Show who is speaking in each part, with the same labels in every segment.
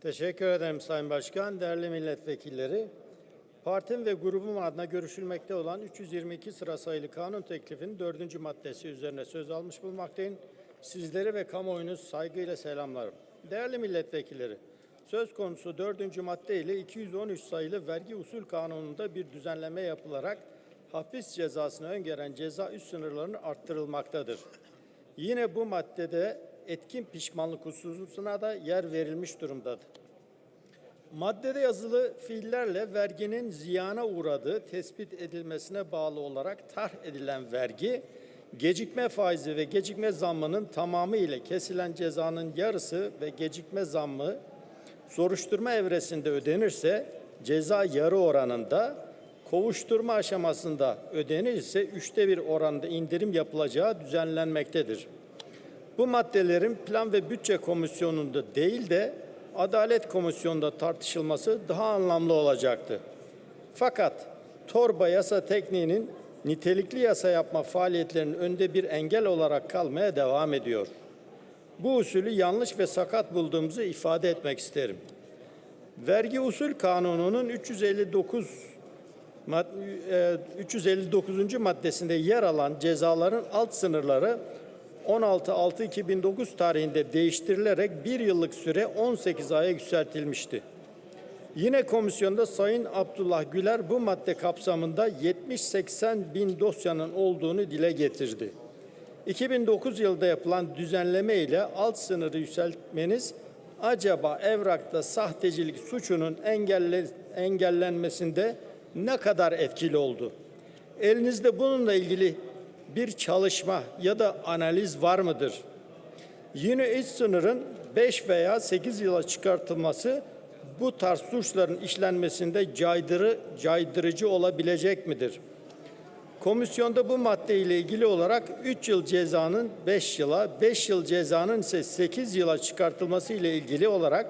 Speaker 1: Teşekkür ederim Sayın Başkan. Değerli milletvekilleri, partim ve grubum adına görüşülmekte olan 322 sıra sayılı kanun teklifinin dördüncü maddesi üzerine söz almış bulmaktayım. Sizleri ve kamuoyunu saygıyla selamlarım. Değerli milletvekilleri, söz konusu dördüncü madde ile 213 sayılı vergi usul kanununda bir düzenleme yapılarak hapis cezasını öngören ceza üst sınırlarının arttırılmaktadır. Yine bu maddede etkin pişmanlık hususuna da yer verilmiş durumdadır. Maddede yazılı fiillerle verginin ziyana uğradığı tespit edilmesine bağlı olarak tarh edilen vergi, gecikme faizi ve gecikme zammının tamamı ile kesilen cezanın yarısı ve gecikme zammı soruşturma evresinde ödenirse ceza yarı oranında, kovuşturma aşamasında ödenirse üçte bir oranda indirim yapılacağı düzenlenmektedir. Bu maddelerin Plan ve Bütçe Komisyonu'nda değil de Adalet Komisyonu'nda tartışılması daha anlamlı olacaktı. Fakat torba yasa tekniğinin nitelikli yasa yapma faaliyetlerinin önünde bir engel olarak kalmaya devam ediyor. Bu usulü yanlış ve sakat bulduğumuzu ifade etmek isterim. Vergi Usul Kanunu'nun 359 mad- e, 359. maddesinde yer alan cezaların alt sınırları 16.6.2009 tarihinde değiştirilerek bir yıllık süre 18 aya yükseltilmişti. Yine komisyonda Sayın Abdullah Güler bu madde kapsamında 70-80 bin dosyanın olduğunu dile getirdi. 2009 yılında yapılan düzenleme ile alt sınırı yükseltmeniz acaba evrakta sahtecilik suçunun engelle, engellenmesinde ne kadar etkili oldu? Elinizde bununla ilgili bir çalışma ya da analiz var mıdır? Yine iç sınırın 5 veya 8 yıla çıkartılması bu tarz suçların işlenmesinde caydırı, caydırıcı olabilecek midir? Komisyonda bu madde ile ilgili olarak 3 yıl cezanın 5 yıla, 5 yıl cezanın ise 8 yıla çıkartılması ile ilgili olarak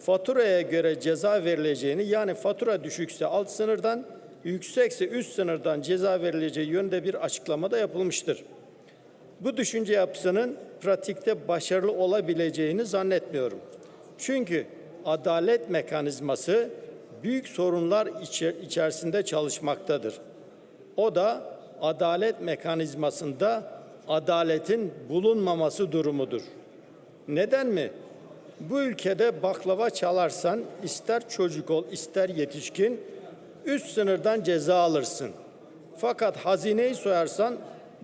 Speaker 1: faturaya göre ceza verileceğini yani fatura düşükse alt sınırdan, yüksekse üst sınırdan ceza verileceği yönde bir açıklama da yapılmıştır. Bu düşünce yapısının pratikte başarılı olabileceğini zannetmiyorum. Çünkü adalet mekanizması büyük sorunlar içe- içerisinde çalışmaktadır. O da adalet mekanizmasında adaletin bulunmaması durumudur. Neden mi? Bu ülkede baklava çalarsan ister çocuk ol ister yetişkin üst sınırdan ceza alırsın. Fakat hazineyi soyarsan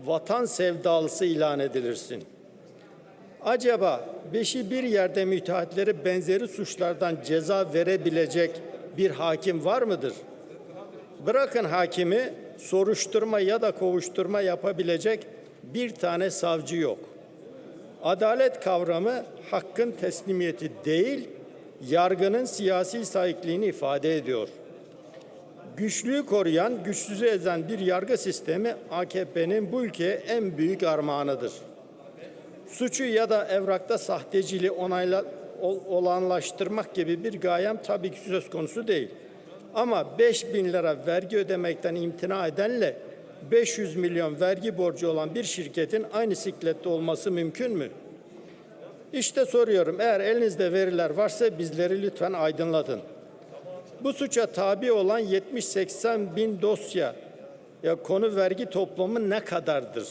Speaker 1: vatan sevdalısı ilan edilirsin. Acaba beşi bir yerde müteahhitlere benzeri suçlardan ceza verebilecek bir hakim var mıdır? Bırakın hakimi soruşturma ya da kovuşturma yapabilecek bir tane savcı yok. Adalet kavramı hakkın teslimiyeti değil, yargının siyasi sahipliğini ifade ediyor. Güçlüyü koruyan, güçsüzü ezen bir yargı sistemi AKP'nin bu ülkeye en büyük armağanıdır. Suçu ya da evrakta sahteciliği onayla, ol- olanlaştırmak gibi bir gayem tabii ki söz konusu değil. Ama 5 bin lira vergi ödemekten imtina edenle 500 milyon vergi borcu olan bir şirketin aynı siklette olması mümkün mü? İşte soruyorum eğer elinizde veriler varsa bizleri lütfen aydınlatın. Bu suça tabi olan 70-80 bin dosya ya konu vergi toplamı ne kadardır?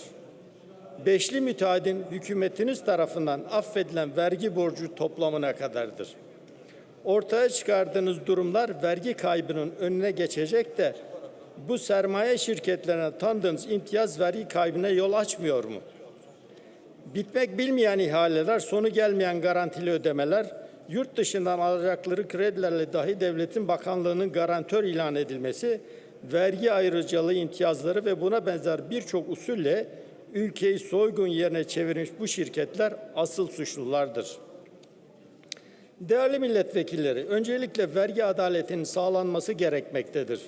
Speaker 1: Beşli müteahhidin hükümetiniz tarafından affedilen vergi borcu toplamı ne kadardır? Ortaya çıkardığınız durumlar vergi kaybının önüne geçecek de bu sermaye şirketlerine tanıdığınız imtiyaz vergi kaybına yol açmıyor mu? Bitmek bilmeyen ihaleler, sonu gelmeyen garantili ödemeler, yurt dışından alacakları kredilerle dahi devletin bakanlığının garantör ilan edilmesi, vergi ayrıcalığı imtiyazları ve buna benzer birçok usulle ülkeyi soygun yerine çevirmiş bu şirketler asıl suçlulardır. Değerli milletvekilleri, öncelikle vergi adaletinin sağlanması gerekmektedir.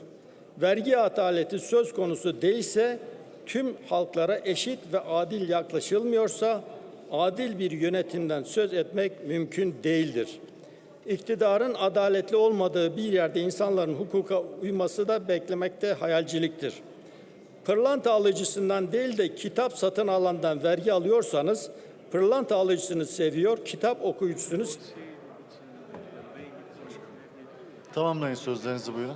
Speaker 1: Vergi adaleti söz konusu değilse, tüm halklara eşit ve adil yaklaşılmıyorsa, adil bir yönetimden söz etmek mümkün değildir. İktidarın adaletli olmadığı bir yerde insanların hukuka uyması da beklemekte hayalciliktir. Pırlanta alıcısından değil de kitap satın alandan vergi alıyorsanız, pırlanta alıcısını seviyor, kitap okuyucusunuz
Speaker 2: Tamamlayın sözlerinizi buyurun.